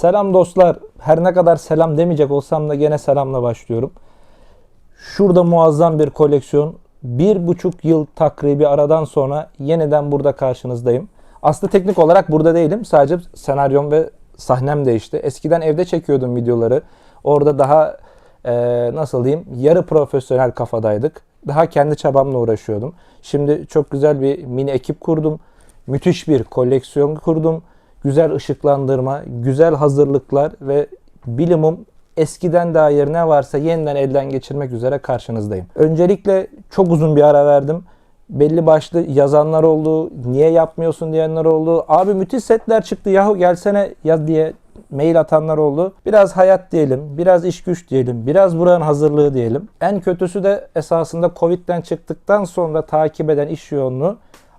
Selam dostlar. Her ne kadar selam demeyecek olsam da gene selamla başlıyorum. Şurada muazzam bir koleksiyon. Bir buçuk yıl takribi aradan sonra yeniden burada karşınızdayım. Aslında teknik olarak burada değilim. Sadece senaryom ve sahnem değişti. Eskiden evde çekiyordum videoları. Orada daha e, nasıl diyeyim yarı profesyonel kafadaydık. Daha kendi çabamla uğraşıyordum. Şimdi çok güzel bir mini ekip kurdum. Müthiş bir koleksiyon kurdum. Güzel ışıklandırma, güzel hazırlıklar ve bilimum eskiden dair ne varsa yeniden elden geçirmek üzere karşınızdayım. Öncelikle çok uzun bir ara verdim. Belli başlı yazanlar oldu, niye yapmıyorsun diyenler oldu. Abi müthiş setler çıktı yahu gelsene yaz diye mail atanlar oldu. Biraz hayat diyelim, biraz iş güç diyelim, biraz buranın hazırlığı diyelim. En kötüsü de esasında Covid'den çıktıktan sonra takip eden iş yoğunluğu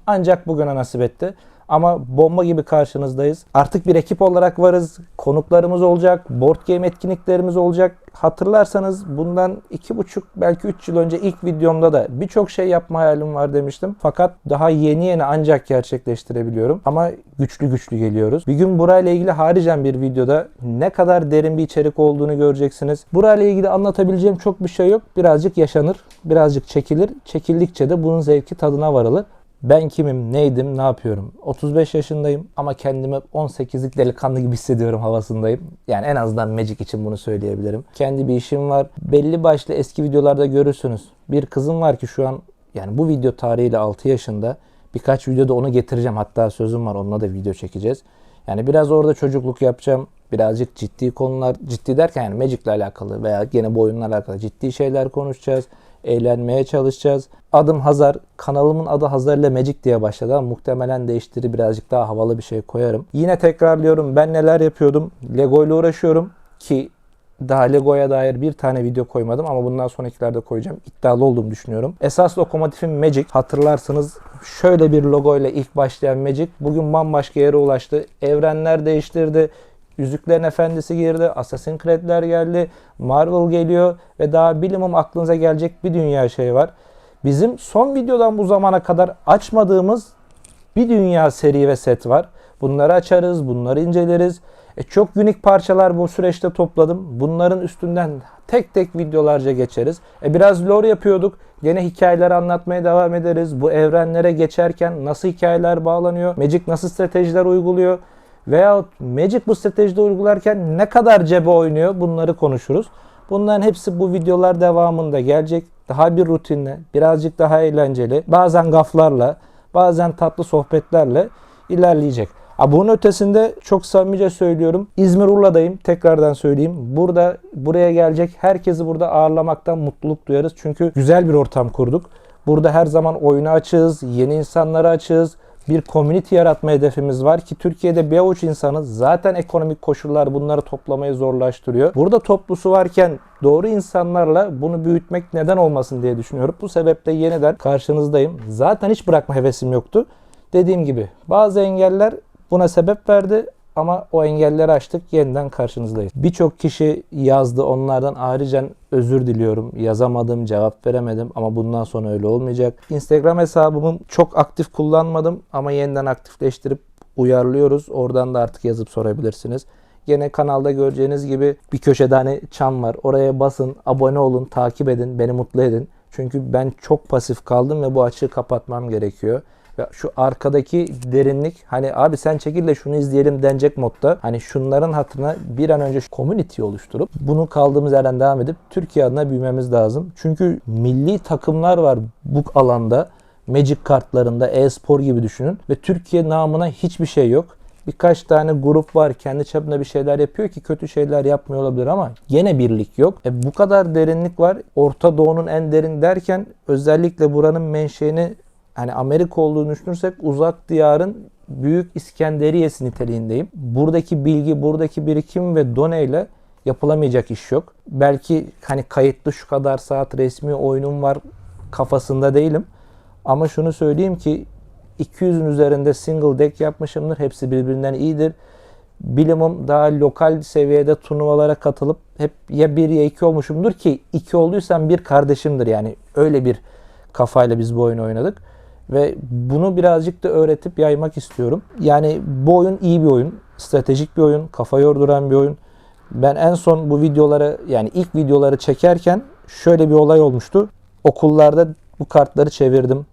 ancak bugüne nasip etti. Ama bomba gibi karşınızdayız. Artık bir ekip olarak varız. Konuklarımız olacak. Board game etkinliklerimiz olacak. Hatırlarsanız bundan iki buçuk belki üç yıl önce ilk videomda da birçok şey yapma hayalim var demiştim. Fakat daha yeni yeni ancak gerçekleştirebiliyorum. Ama güçlü güçlü geliyoruz. Bir gün burayla ilgili haricen bir videoda ne kadar derin bir içerik olduğunu göreceksiniz. Burayla ilgili anlatabileceğim çok bir şey yok. Birazcık yaşanır, birazcık çekilir. Çekildikçe de bunun zevki tadına varılır. Ben kimim, neydim, ne yapıyorum? 35 yaşındayım ama kendimi 18'lik delikanlı gibi hissediyorum havasındayım. Yani en azından Magic için bunu söyleyebilirim. Kendi bir işim var. Belli başlı eski videolarda görürsünüz. Bir kızım var ki şu an yani bu video tarihiyle 6 yaşında. Birkaç videoda onu getireceğim. Hatta sözüm var onunla da video çekeceğiz. Yani biraz orada çocukluk yapacağım. Birazcık ciddi konular, ciddi derken yani Magic'le alakalı veya gene bu oyunla alakalı ciddi şeyler konuşacağız eğlenmeye çalışacağız. Adım Hazar. Kanalımın adı Hazar ile Magic diye başladı ama muhtemelen değiştirir birazcık daha havalı bir şey koyarım. Yine tekrarlıyorum ben neler yapıyordum. Lego ile uğraşıyorum ki daha Lego'ya dair bir tane video koymadım ama bundan sonrakilerde koyacağım. İddialı olduğumu düşünüyorum. Esas lokomotifim Magic. Hatırlarsınız şöyle bir logo ile ilk başlayan Magic bugün bambaşka yere ulaştı. Evrenler değiştirdi. Yüzüklerin Efendisi girdi, Assassin's Creed'ler geldi, Marvel geliyor ve daha bilimum aklınıza gelecek bir dünya şey var. Bizim son videodan bu zamana kadar açmadığımız bir dünya seri ve set var. Bunları açarız, bunları inceleriz. E çok unik parçalar bu süreçte topladım. Bunların üstünden tek tek videolarca geçeriz. E biraz lore yapıyorduk. Gene hikayeler anlatmaya devam ederiz. Bu evrenlere geçerken nasıl hikayeler bağlanıyor? Magic nasıl stratejiler uyguluyor? Veyahut Magic bu stratejide uygularken ne kadar cebe oynuyor bunları konuşuruz. Bunların hepsi bu videolar devamında gelecek. Daha bir rutinle, birazcık daha eğlenceli, bazen gaflarla, bazen tatlı sohbetlerle ilerleyecek. Ha, bunun ötesinde çok samimice söylüyorum. İzmir Urla'dayım. Tekrardan söyleyeyim. Burada buraya gelecek herkesi burada ağırlamaktan mutluluk duyarız. Çünkü güzel bir ortam kurduk. Burada her zaman oyunu açığız, yeni insanları açığız bir community yaratma hedefimiz var ki Türkiye'de bir avuç insanız. Zaten ekonomik koşullar bunları toplamayı zorlaştırıyor. Burada toplusu varken doğru insanlarla bunu büyütmek neden olmasın diye düşünüyorum. Bu sebeple yeniden karşınızdayım. Zaten hiç bırakma hevesim yoktu. Dediğim gibi bazı engeller buna sebep verdi ama o engelleri açtık yeniden karşınızdayız. Birçok kişi yazdı onlardan ayrıca özür diliyorum. Yazamadım, cevap veremedim ama bundan sonra öyle olmayacak. Instagram hesabımı çok aktif kullanmadım ama yeniden aktifleştirip uyarlıyoruz. Oradan da artık yazıp sorabilirsiniz. Gene kanalda göreceğiniz gibi bir köşede hani çan var. Oraya basın, abone olun, takip edin, beni mutlu edin. Çünkü ben çok pasif kaldım ve bu açığı kapatmam gerekiyor. Ya şu arkadaki derinlik hani abi sen çekil de şunu izleyelim denecek modda. Hani şunların hatırına bir an önce community oluşturup bunu kaldığımız yerden devam edip Türkiye adına büyümemiz lazım. Çünkü milli takımlar var bu alanda. Magic kartlarında e-spor gibi düşünün ve Türkiye namına hiçbir şey yok. Birkaç tane grup var kendi çapında bir şeyler yapıyor ki kötü şeyler yapmıyor olabilir ama gene birlik yok. E bu kadar derinlik var. Orta Doğu'nun en derin derken özellikle buranın menşeini hani Amerika olduğunu düşünürsek uzak diyarın büyük İskenderiyesi niteliğindeyim. Buradaki bilgi, buradaki birikim ve doneyle yapılamayacak iş yok. Belki hani kayıtlı şu kadar saat resmi oyunum var kafasında değilim. Ama şunu söyleyeyim ki 200'ün üzerinde single deck yapmışımdır. Hepsi birbirinden iyidir. Bilimum daha lokal seviyede turnuvalara katılıp hep ya bir ya iki olmuşumdur ki iki olduysam bir kardeşimdir yani öyle bir kafayla biz bu oyunu oynadık. Ve bunu birazcık da öğretip yaymak istiyorum. Yani bu oyun iyi bir oyun. Stratejik bir oyun, kafa yorduran bir oyun. Ben en son bu videoları yani ilk videoları çekerken şöyle bir olay olmuştu. Okullarda bu kartları çevirdim.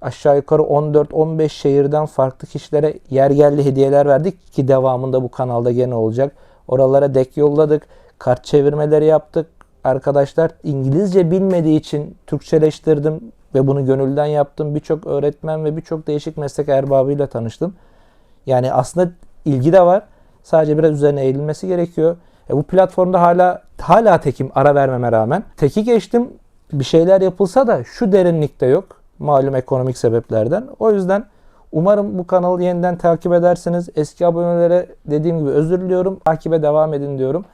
Aşağı yukarı 14-15 şehirden farklı kişilere yer geldi hediyeler verdik ki devamında bu kanalda gene olacak. Oralara dek yolladık. Kart çevirmeleri yaptık. Arkadaşlar İngilizce bilmediği için Türkçeleştirdim ve bunu gönülden yaptım. Birçok öğretmen ve birçok değişik meslek erbabıyla tanıştım. Yani aslında ilgi de var. Sadece biraz üzerine eğilmesi gerekiyor. E bu platformda hala hala tekim ara vermeme rağmen. Teki geçtim. Bir şeyler yapılsa da şu derinlikte yok. Malum ekonomik sebeplerden. O yüzden umarım bu kanalı yeniden takip edersiniz. Eski abonelere dediğim gibi özür diliyorum. Takibe devam edin diyorum.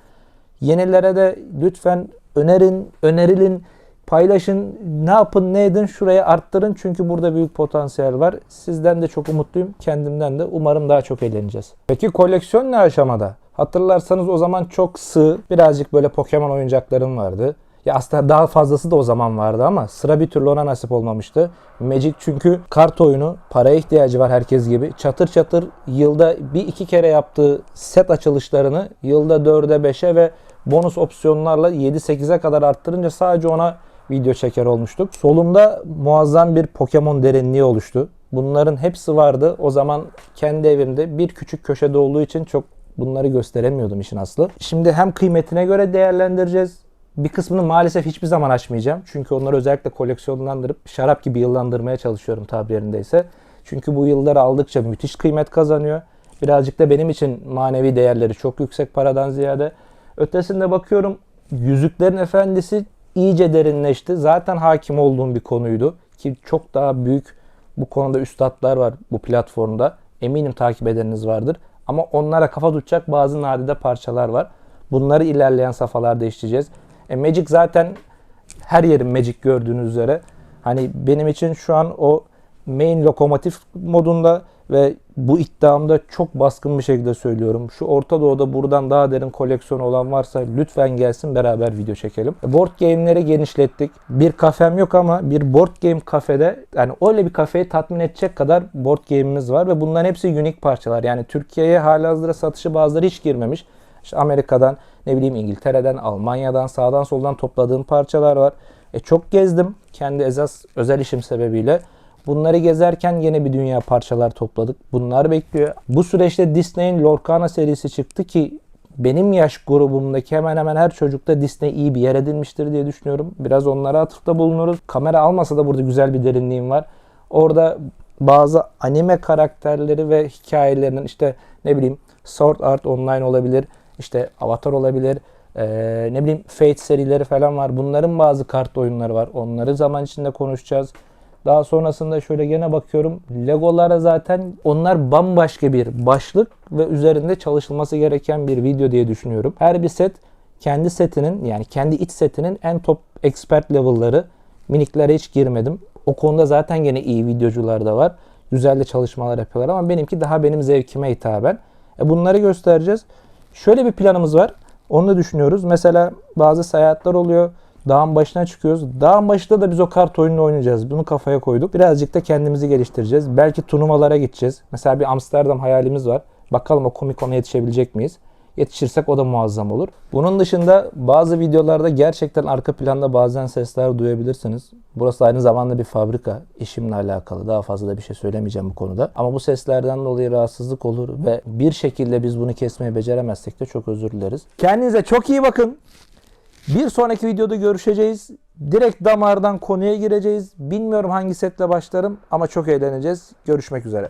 Yenilere de lütfen önerin, önerilin, paylaşın, ne yapın, ne edin şuraya arttırın. Çünkü burada büyük potansiyel var. Sizden de çok umutluyum. Kendimden de. Umarım daha çok eğleneceğiz. Peki koleksiyon ne aşamada? Hatırlarsanız o zaman çok sığ, birazcık böyle Pokemon oyuncaklarım vardı. Ya aslında daha fazlası da o zaman vardı ama sıra bir türlü ona nasip olmamıştı. Magic çünkü kart oyunu, paraya ihtiyacı var herkes gibi. Çatır çatır yılda bir iki kere yaptığı set açılışlarını yılda 4'e 5'e ve bonus opsiyonlarla 7-8'e kadar arttırınca sadece ona video çeker olmuştuk. Solumda muazzam bir Pokemon derinliği oluştu. Bunların hepsi vardı. O zaman kendi evimde bir küçük köşede olduğu için çok bunları gösteremiyordum işin aslı. Şimdi hem kıymetine göre değerlendireceğiz. Bir kısmını maalesef hiçbir zaman açmayacağım. Çünkü onları özellikle koleksiyonlandırıp şarap gibi yıllandırmaya çalışıyorum tabirindeyse. Çünkü bu yılları aldıkça müthiş kıymet kazanıyor. Birazcık da benim için manevi değerleri çok yüksek paradan ziyade. Ötesinde bakıyorum Yüzüklerin Efendisi iyice derinleşti. Zaten hakim olduğum bir konuydu. Ki çok daha büyük bu konuda üstadlar var bu platformda. Eminim takip edeniniz vardır. Ama onlara kafa tutacak bazı nadide parçalar var. Bunları ilerleyen safhalarda işleyeceğiz. E, Magic zaten her yerin Magic gördüğünüz üzere. Hani benim için şu an o main lokomotif modunda ve bu iddiamda çok baskın bir şekilde söylüyorum. Şu Orta Doğu'da buradan daha derin koleksiyon olan varsa lütfen gelsin beraber video çekelim. Board game'leri genişlettik. Bir kafem yok ama bir board game kafede yani öyle bir kafeyi tatmin edecek kadar board game'imiz var ve bunların hepsi unik parçalar. Yani Türkiye'ye halihazırda satışı bazıları hiç girmemiş. İşte Amerika'dan, ne bileyim İngiltere'den, Almanya'dan, sağdan soldan topladığım parçalar var. E çok gezdim kendi esas özel işim sebebiyle. Bunları gezerken yine bir dünya parçalar topladık. Bunlar bekliyor. Bu süreçte Disney'in Lorcana serisi çıktı ki benim yaş grubumdaki hemen hemen her çocukta Disney iyi bir yer edinmiştir diye düşünüyorum. Biraz onlara atıfta bulunuruz. Kamera almasa da burada güzel bir derinliğim var. Orada bazı anime karakterleri ve hikayelerinin işte ne bileyim Sword Art Online olabilir, işte Avatar olabilir, ee, ne bileyim Fate serileri falan var. Bunların bazı kart oyunları var. Onları zaman içinde konuşacağız. Daha sonrasında şöyle gene bakıyorum. Legolara zaten onlar bambaşka bir başlık ve üzerinde çalışılması gereken bir video diye düşünüyorum. Her bir set kendi setinin yani kendi iç setinin en top expert level'ları. Miniklere hiç girmedim. O konuda zaten gene iyi videocular da var. Güzel de çalışmalar yapıyorlar ama benimki daha benim zevkime hitaben. E bunları göstereceğiz. Şöyle bir planımız var. Onu da düşünüyoruz. Mesela bazı seyahatler oluyor. Dağın başına çıkıyoruz. Dağın başında da biz o kart oyununu oynayacağız. Bunu kafaya koyduk. Birazcık da kendimizi geliştireceğiz. Belki turnuvalara gideceğiz. Mesela bir Amsterdam hayalimiz var. Bakalım o Comic Con'a yetişebilecek miyiz? Yetişirsek o da muazzam olur. Bunun dışında bazı videolarda gerçekten arka planda bazen sesler duyabilirsiniz. Burası aynı zamanda bir fabrika. işimle alakalı. Daha fazla da bir şey söylemeyeceğim bu konuda. Ama bu seslerden dolayı rahatsızlık olur ve bir şekilde biz bunu kesmeyi beceremezsek de çok özür dileriz. Kendinize çok iyi bakın. Bir sonraki videoda görüşeceğiz. Direkt damardan konuya gireceğiz. Bilmiyorum hangi setle başlarım ama çok eğleneceğiz. Görüşmek üzere.